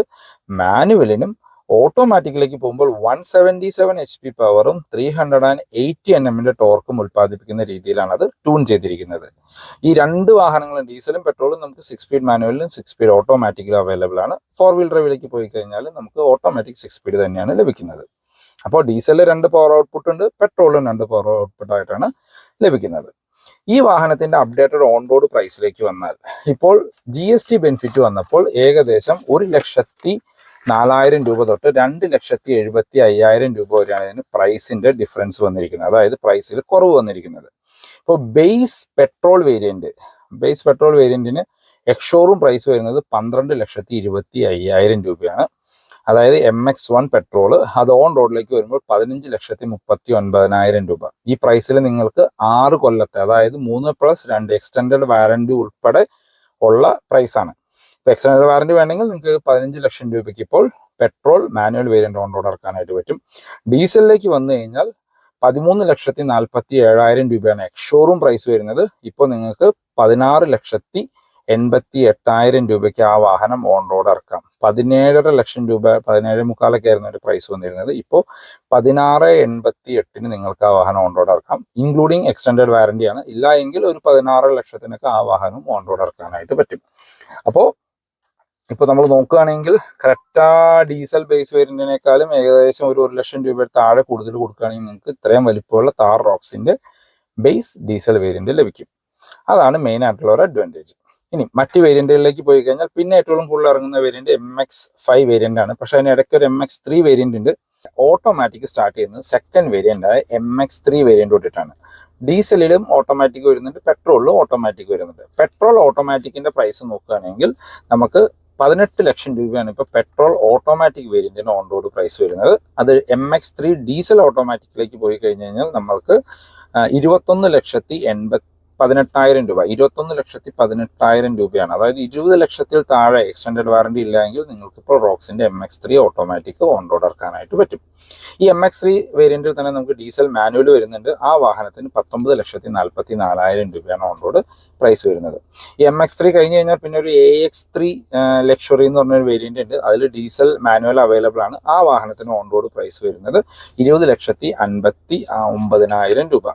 മാനുവലിനും ഓട്ടോമാറ്റിക്കിലേക്ക് പോകുമ്പോൾ one seventy seven H P പവറും three hundred and eighty N എമ്മിന്റെ ടോർക്കും ഉൽപ്പാദിപ്പിക്കുന്ന രീതിയിലാണ് അത് ട്യൂൺ ചെയ്തിരിക്കുന്നത്. ഈ രണ്ട് വാഹനങ്ങളും ഡീസലും പെട്രോളും നമുക്ക് സിക്സ് സ്പീഡ് മാനുവലിലും സിക്സ് സ്പീഡ് ഓട്ടോമാറ്റിക്കിലും അവൈലബിൾ ആണ്. ഫോർ വീൽ ഡ്രൈവിലേക്ക് പോയി കഴിഞ്ഞാൽ നമുക്ക് ഓട്ടോമാറ്റിക് സിക്സ് സ്പീഡ് തന്നെയാണ് ലഭിക്കുന്നത്. അപ്പോൾ ഡീസലിൽ രണ്ട് പവർ ഔട്ട്പുട്ട് ഉണ്ട് പെട്രോളിലും രണ്ട് പവർ ഔട്ട്പുട്ട് ആയിട്ടാണ് ലഭിക്കുന്നത്. ഈ വാഹനത്തിന്റെ അപ്ഡേറ്റഡ് ഓൺ റോഡ് പ്രൈസിലേക്ക് വന്നാൽ ഇപ്പോൾ ജി എസ് ടി ബെനിഫിറ്റ് വന്നപ്പോൾ ഏകദേശം ഒരു ലക്ഷത്തി നാലായിരം രൂപ തൊട്ട് രണ്ട് ലക്ഷത്തി എഴുപത്തി അയ്യായിരം രൂപ വരെയാണ് ഇതിന് പ്രൈസിന്റെ ഡിഫറൻസ് വന്നിരിക്കുന്നത്. അതായത് പ്രൈസിൽ കുറവ് വന്നിരിക്കുന്നത്. ഇപ്പോൾ base petrol variant base petrol വേരിയന്റിന് ex showroom price വരുന്നത് പന്ത്രണ്ട് ലക്ഷത്തി ഇരുപത്തി അയ്യായിരം രൂപയാണ്. അതായത് എം എക്സ് വൺ പെട്രോൾ അത് ഓൺ റോഡിലേക്ക് വരുമ്പോൾ പതിനഞ്ച് ലക്ഷത്തി മുപ്പത്തി ഒൻപതിനായിരം രൂപ. ഈ പ്രൈസിൽ നിങ്ങൾക്ക് ആറ് കൊല്ലത്തെ അതായത് മൂന്ന് പ്ലസ് രണ്ട് എക്സ്റ്റൻഡഡ് വാറന്റി ഉൾപ്പെടെ ഉള്ള പ്രൈസാണ് എക്സ്റ്റൻഡഡ് വാറന്റി വേണമെങ്കിൽ നിങ്ങൾക്ക് പതിനഞ്ച് ലക്ഷം രൂപയ്ക്ക് ഇപ്പോൾ petrol manual variant on road ഇറക്കാനായിട്ട് പറ്റും. ഡീസലിലേക്ക് വന്നു കഴിഞ്ഞാൽ പതിമൂന്ന് ലക്ഷത്തി നാൽപ്പത്തി ഏഴായിരം രൂപയാണ് എക്സ്ഷോറൂം പ്രൈസ് വരുന്നത്. ഇപ്പോൾ നിങ്ങൾക്ക് പതിനാറ് ലക്ഷത്തി എൺപത്തി എട്ടായിരം രൂപയ്ക്ക് ആ വാഹനം ഓൺ റോഡ് ഇറക്കാം. പതിനേഴര ലക്ഷം രൂപ പതിനേഴ് മുക്കാലൊക്കെ ആയിരുന്നു ഒരു പ്രൈസ് വന്നിരുന്നത്. ഇപ്പോൾ പതിനാറ് എൺപത്തി എട്ടിന് നിങ്ങൾക്ക് ആ വാഹനം ഓൺ റോഡ് ഇറക്കാം. ഇൻക്ലൂഡിങ് എക്സ്റ്റൻഡഡ് വാറന്റി ആണ്. ഇല്ല എങ്കിൽ ഒരു പതിനാറ് ലക്ഷത്തിനൊക്കെ ആ വാഹനം ഓൺ റോഡ് ഇറക്കാനായിട്ട് പറ്റും. അപ്പോൾ ഇപ്പോൾ നമ്മൾ നോക്കുകയാണെങ്കിൽ കറക്റ്റാ ഡീസൽ ബേസ് വേരിയന്റിനേക്കാളും ഏകദേശം ഒരു ഒരു ലക്ഷം രൂപ താഴെ കൂടുതൽ കൊടുക്കുകയാണെങ്കിൽ നിങ്ങൾക്ക് ഇത്രയും വലിപ്പമുള്ള താർ റോക്സിന്റെ ബേസ് ഡീസൽ വേരിയന്റ് ലഭിക്കും. അതാണ് മെയിൻ ആയിട്ടുള്ള ഒരു അഡ്വാന്റേജ് ഇനി മറ്റ് വേരിയന്റുകളിലേക്ക് പോയി കഴിഞ്ഞാൽ പിന്നെ ഏറ്റവും കൂടുതൽ ഇറങ്ങുന്ന variant M X five variant ആണ്. പക്ഷെ അതിന് ഇടയ്ക്ക് ഒരു എം എക്സ് ത്രീ വേരിയന്റ് ഉണ്ട്. ഓട്ടോമാറ്റിക് സ്റ്റാർട്ട് ചെയ്യുന്നത് സെക്കൻഡ് വേരിയന്റ് ആയ എം എക്സ് ത്രീ വേരിയന്റ് തൊട്ടിട്ടാണ്. ഡീസലിലും ഓട്ടോമാറ്റിക് വരുന്നുണ്ട് പെട്രോളിലും ഓട്ടോമാറ്റിക് വരുന്നുണ്ട്. പെട്രോൾ ഓട്ടോമാറ്റിക്കിന്റെ പ്രൈസ് നോക്കുകയാണെങ്കിൽ നമുക്ക് പതിനെട്ട് ലക്ഷം രൂപയാണ് ഇപ്പോൾ പെട്രോൾ ഓട്ടോമാറ്റിക് വേരിയന്റിന് ഓൺ റോഡ് പ്രൈസ് വരുന്നത്. അത് എം എക്സ് ത്രീ ഡീസൽ ഓട്ടോമാറ്റിക്കിലേക്ക് പോയി കഴിഞ്ഞ് കഴിഞ്ഞാൽ നമ്മൾക്ക് ഇരുപത്തൊന്ന് ലക്ഷത്തി എൺപത്തി പതിനെട്ടായിരം രൂപ. ഇരുപത്തൊന്ന് ലക്ഷത്തി പതിനെട്ടായിരം രൂപയാണ്. അതായത് ഇരുപത് ലക്ഷത്തിൽ താഴെ എക്സ്റ്റൻഡഡ് വാറണ്ടി ഇല്ലെങ്കിൽ നിങ്ങൾക്ക് ഇപ്പോൾ റോക്സിന്റെ M X three automatic on road ഇറക്കാനായിട്ട് പറ്റും. ഈ എം എക്സ് ത്രീ വേരിയന്റിൽ തന്നെ നമുക്ക് ഡീസൽ മാനുവൽ വരുന്നുണ്ട്. ആ വാഹനത്തിന് പത്തൊമ്പത് ലക്ഷത്തി നാൽപ്പത്തി നാലായിരം രൂപയാണ് ഓൺ റോഡ് പ്രൈസ് വരുന്നത്. ഈ എം എക്സ് ത്രീ കഴിഞ്ഞ് കഴിഞ്ഞാൽ പിന്നെ ഒരു എ എക്സ് ത്രീ ലക്ഷറി എന്ന് പറഞ്ഞൊരു വേരിയന്റ് ഉണ്ട്. അതിൽ ഡീസൽ മാനുവൽ അവൈലബിൾ ആണ്. ആ വാഹനത്തിന് ഓൺ റോഡ് പ്രൈസ് വരുന്നത് ഇരുപത് ലക്ഷത്തി അൻപത്തി ഒമ്പതിനായിരം രൂപ.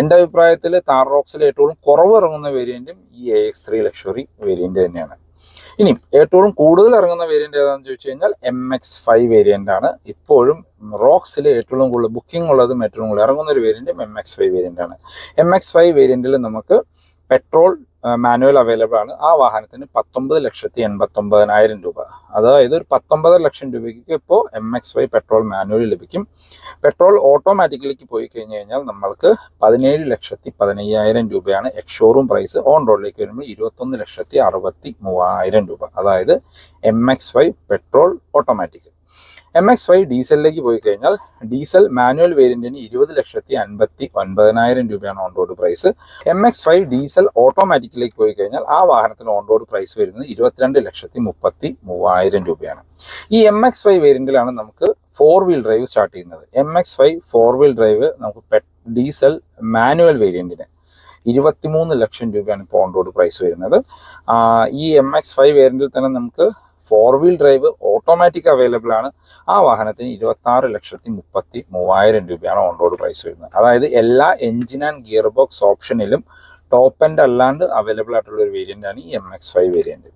എന്റെ അഭിപ്രായത്തിൽ താർ റോക്സിൽ ഏറ്റവും കുറവ് ഇറങ്ങുന്ന വേരിയന്റും ഈ A X three luxury variant തന്നെയാണ്. ഇനി ഏറ്റവും കൂടുതൽ ഇറങ്ങുന്ന വേരിയന്റ് ഏതാണെന്ന് ചോദിച്ചു കഴിഞ്ഞാൽ എം എക്സ് ഫൈവ് വേരിയന്റ് ആണ്. ഇപ്പോഴും റോക്സിൽ ഏറ്റവും കൂടുതൽ ബുക്കിംഗ് ഉള്ളതും ഏറ്റവും കൂടുതൽ ഇറങ്ങുന്ന ഒരു വേരിയന്റും എം എക്സ് ഫൈവ് വേരിയന്റ് ആണ്. എം എക്സ് ഫൈവ് വേരിയന്റിൽ നമുക്ക് പെട്രോൾ മാനുവൽ അവൈലബിൾ ആണ്. ആ വാഹനത്തിന് പത്തൊമ്പത് ലക്ഷത്തി എൺപത്തി ഒമ്പതിനായിരം രൂപ. അതായത് ഒരു പത്തൊമ്പത് ലക്ഷം രൂപയ്ക്ക് ഇപ്പോൾ M X Y petrol manual ലഭിക്കും. പെട്രോൾ ഓട്ടോമാറ്റിക്കലിക്ക് പോയി കഴിഞ്ഞ് കഴിഞ്ഞാൽ നമ്മൾക്ക് പതിനേഴ് ലക്ഷത്തി പതിനയ്യായിരം രൂപയാണ് എക്സ്ഷോറൂം പ്രൈസ്. ഓൺ റോഡിലേക്ക് വരുമ്പോൾ ഇരുപത്തൊന്ന് ലക്ഷത്തി അറുപത്തി മൂവായിരം രൂപ. അതായത് M X Y petrol automatic M X five ഡീസലിലേക്ക് പോയി കഴിഞ്ഞാൽ ഡീസൽ മാനുവൽ വേരിയന്റിന് ഇരുപത് ലക്ഷത്തി അൻപത്തി ഒൻപതിനായിരം രൂപയാണ് on road price M X five diesel ഓട്ടോമാറ്റിക്കിലേക്ക് പോയി കഴിഞ്ഞാൽ ആ വാഹനത്തിന് ഓൺ റോഡ് പ്രൈസ് വരുന്നത് ഇരുപത്തിരണ്ട് ലക്ഷത്തി മുപ്പത്തി മൂവായിരം രൂപയാണ്. ഈ എം എക്സ് ഫൈവ് വേരിയന്റിലാണ് നമുക്ക് ഫോർ വീൽ ഡ്രൈവ് സ്റ്റാർട്ട് ചെയ്യുന്നത്. M X five four wheel drive നമുക്ക് ഡീസൽ മാനുവൽ വേരിയന്റിന് ഇരുപത്തിമൂന്ന് ലക്ഷം രൂപയാണ് ഇപ്പോൾ ഓൺ റോഡ് പ്രൈസ് വരുന്നത് ഈ എം എക്സ് ഫൈവ് വേരിയന്റിൽ തന്നെ നമുക്ക് four wheel drive automatic available ആണ്. ആ വാഹനത്തിന് ഇരുപത്തി ആറ് ലക്ഷത്തി മുപ്പത്തി മൂവായിരം രൂപയാണ് ഓൺ റോഡ് പ്രൈസ് വരുന്നത്. അതായത് എല്ലാ എഞ്ചിൻ ആൻഡ് ഗിയർ ബോക്സ് ഓപ്ഷനിലും ടോപ്പ് എൻഡ് അല്ലാണ്ട് അവൈലബിൾ ആയിട്ടുള്ള ഒരു വേരിയന്റ് ആണ് ഈ എം എക്സ് ഫൈവ് വേരിയന്റ്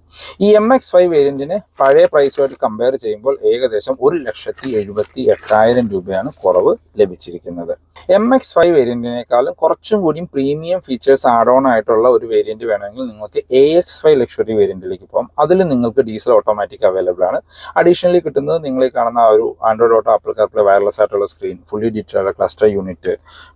ഈ എം എക്സ് ഫൈവ് വേരിയന്റിന് പഴയ പ്രൈസുമായിട്ട് കമ്പയർ ചെയ്യുമ്പോൾ ഏകദേശം ഒരു ലക്ഷത്തി എഴുപത്തി എട്ടായിരം രൂപയാണ് കുറവ് ലഭിച്ചിരിക്കുന്നത്. എം എക്സ് ഫൈവ് വേരിയന്റിനേക്കാളും കുറച്ചും കൂടിയും പ്രീമിയം ഫീച്ചേഴ്സ് ആഡ് ഓൺ ആയിട്ടുള്ള ഒരു വേരിയന്റ് വേണമെങ്കിൽ നിങ്ങൾക്ക് എ എക്സ് ഫൈവ് ലക്ഷറി വേരിയന്റിലേക്ക് പോകാം. അതിൽ നിങ്ങൾക്ക് ഡീസൽ ഓട്ടോമാറ്റിക് അവൈലബിൾ ആണ്. അഡീഷണലി കിട്ടുന്നത് നിങ്ങൾ കാണുന്ന ആ ഒരു Android Auto Apple CarPlay wireless ആയിട്ടുള്ള screen fully digital cluster unit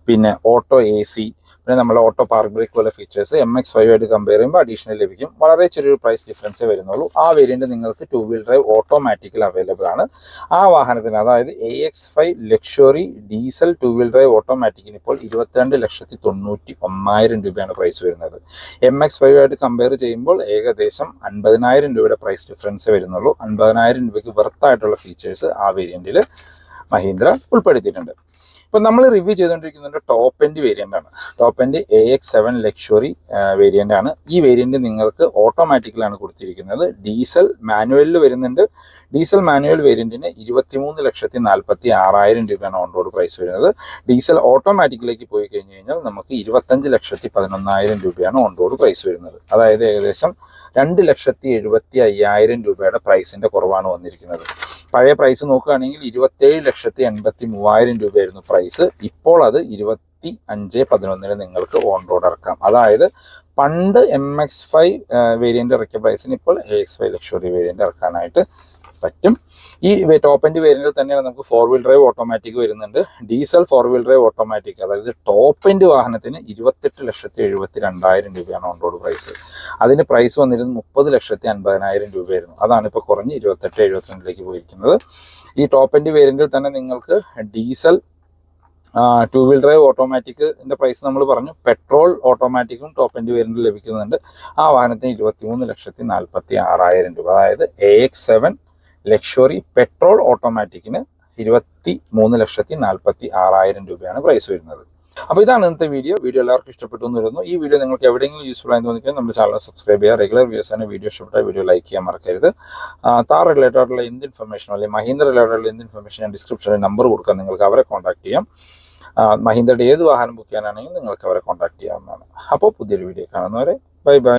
പിന്നെ ഓട്ടോ എ സി പിന്നെ നമ്മൾ ഓട്ടോ പാർക്ക് ബ്രേക്ക് പോലെ ഫീച്ചേഴ്സ് എം എക്സ് ഫൈവ് ആയിട്ട് കമ്പയർ ചെയ്യുമ്പോൾ അഡീഷണൽ ലഭിക്കും. വളരെ ചെറിയൊരു പ്രൈസ് ഡിഫറൻസേ വരുന്നുള്ളൂ. ആ വേരിയന്റ് നിങ്ങൾക്ക് ടു വീൽ ഡ്രൈവ് ഓട്ടോമാറ്റിക്കൽ അവൈലബിൾ ആണ്. ആ വാഹനത്തിന് അതായത് A X five luxury diesel two wheel drive ഓട്ടോമാറ്റിക്കിന് ഇപ്പോൾ ഇരുപത്തിരണ്ട് ലക്ഷത്തി തൊണ്ണൂറ്റി ഒന്നായിരം രൂപയാണ് പ്രൈസ് വരുന്നത്. എം എക്സ് ഫൈവ് ആയിട്ട് കമ്പയർ ചെയ്യുമ്പോൾ ഏകദേശം അൻപതിനായിരം രൂപയുടെ പ്രൈസ് ഡിഫറൻസേ വരുന്നുള്ളൂ. അൻപതിനായിരം രൂപയ്ക്ക് വെർത്തായിട്ടുള്ള ഫീച്ചേഴ്സ് ആ വേരിയന്റിൽ മഹീന്ദ്ര ഉൾപ്പെടുത്തിയിട്ടുണ്ട്. ഇപ്പം നമ്മൾ റിവ്യൂ ചെയ്തുകൊണ്ടിരിക്കുന്നത് ടോപ്പ് എൻഡ് വേരിയന്റ് ആണ്. Top end A X seven luxury variant ആണ്. ഈ വേരിയന്റ് നിങ്ങൾക്ക് ഓട്ടോമാറ്റിക്കലാണ് കൊടുത്തിരിക്കുന്നത്. ഡീസൽ മാനുവലിൽ വരുന്നുണ്ട്. ഡീസൽ മാനുവൽ വേരിയന്റിന് ഇരുപത്തിമൂന്ന് ലക്ഷത്തി നാൽപ്പത്തി ആറായിരം രൂപയാണ് ഓൺ റോഡ് പ്രൈസ് വരുന്നത്. ഡീസൽ ഓട്ടോമാറ്റിക്കിലേക്ക് പോയി കഴിഞ്ഞ് കഴിഞ്ഞാൽ നമുക്ക് ഇരുപത്തഞ്ച് ലക്ഷത്തി പതിനൊന്നായിരം രൂപയാണ് ഓൺ റോഡ് പ്രൈസ് വരുന്നത്. അതായത് ഏകദേശം രണ്ട് ലക്ഷത്തി എഴുപത്തി അയ്യായിരം രൂപയുടെ പ്രൈസിന്റെ കുറവാണ് വന്നിരിക്കുന്നത്. പഴയ പ്രൈസ് നോക്കുകയാണെങ്കിൽ ഇരുപത്തേഴ് ലക്ഷത്തി എൺപത്തി മൂവായിരം രൂപയായിരുന്നു പ്രൈസ് ഇപ്പോൾ അത് ഇരുപത്തി അഞ്ച് പതിനൊന്നിന് നിങ്ങൾക്ക് ഓൺ റോഡ് ഇറക്കാം. അതായത് പണ്ട് എം എക്സ് ഫൈവ് വേരിയന്റ് ഇറക്കിയ പ്രൈസിന് ഇപ്പോൾ A X five luxury variant ഇറക്കാനായിട്ട് പറ്റും. ഈ ടോപ്പ് എൻഡ് വേരിയന്റിൽ തന്നെയാണ് നമുക്ക് ഫോർ വീൽ ഡ്രൈവ് ഓട്ടോമാറ്റിക് വരുന്നുണ്ട്. Diesel four wheel drive automatic അതായത് ടോപ്പ് എൻഡ് വാഹനത്തിന് ഇരുപത്തെട്ട് ലക്ഷത്തി എഴുപത്തി രണ്ടായിരം രൂപയാണ് ഓൺ റോഡ് പ്രൈസ് അതിന് പ്രൈസ് വന്നിരുന്നത് മുപ്പത് ലക്ഷത്തി അൻപതിനായിരം രൂപയായിരുന്നു. അതാണ് ഇപ്പോൾ കുറഞ്ഞ് ഇരുപത്തെട്ട് എഴുപത്തിരണ്ടിലേക്ക് പോയിരിക്കുന്നത്. ഈ ടോപ്പ് എൻഡ് തന്നെ നിങ്ങൾക്ക് ഡീസൽ ടു വീൽ ഡ്രൈവ് ഓട്ടോമാറ്റിക്കിന്റെ പ്രൈസ് നമ്മൾ പറഞ്ഞു. പെട്രോൾ ഓട്ടോമാറ്റിക്കും ടോപ്പ് എൻഡ് വേരിയന്റിൽ ലഭിക്കുന്നുണ്ട്. ആ വാഹനത്തിന് ഇരുപത്തിമൂന്ന് ലക്ഷത്തി നാൽപ്പത്തി ആറായിരം രൂപ. അതായത് A X seven luxury petrol ഓട്ടോമാറ്റിക്കിന് ഇരുപത്തി മൂന്ന് ലക്ഷത്തി നാൽപ്പത്തി ആറായിരം രൂപയാണ് പ്രൈസ് വരുന്നത്. അപ്പോൾ ഇതാണ് ഇന്നത്തെ വീഡിയോ വീഡിയോ എല്ലാവർക്കും ഇഷ്ടപ്പെട്ടു എന്ന് വരുന്നു. ഈ വീഡിയോ നിങ്ങൾക്ക് എവിടെയെങ്കിലും യൂസ്ഫുൾ ആയി തോന്നിക്കാൻ നമ്മുടെ ചാനൽ സബ്സ്ക്രൈബ് ചെയ്യുക. റെഗുലർ വ്യൂസാണ് വീഡിയോ ഇഷ്ടപ്പെട്ട വീഡിയോ ലൈക്ക് ചെയ്യാൻ മറക്കരുത്. താർ റിലേറ്റഡ് ആയിട്ടുള്ള എന്ത് ഇൻഫർമേഷനോ അല്ലെങ്കിൽ മഹീന്ദ്ര റിലേറ്റഡ് ആയിട്ടുള്ള എന്ത് ഇൻഫർമേഷൻ ഞാൻ ഡിസ്ക്രിപ്ഷനിൽ നമ്പർ കൊടുക്കാം. നിങ്ങൾക്ക് അവരെ കോൺടാക്ട് ചെയ്യാം. മഹീന്ദ്രയുടെ ഏത് വാഹനം ബുക്ക് ചെയ്യാനാണെങ്കിലും നിങ്ങൾക്ക് അവരെ കോൺടാക്ട് ചെയ്യാവുന്നതാണ്. അപ്പോൾ പുതിയൊരു വീഡിയോ കാണുന്നവരെ ബൈ ബൈ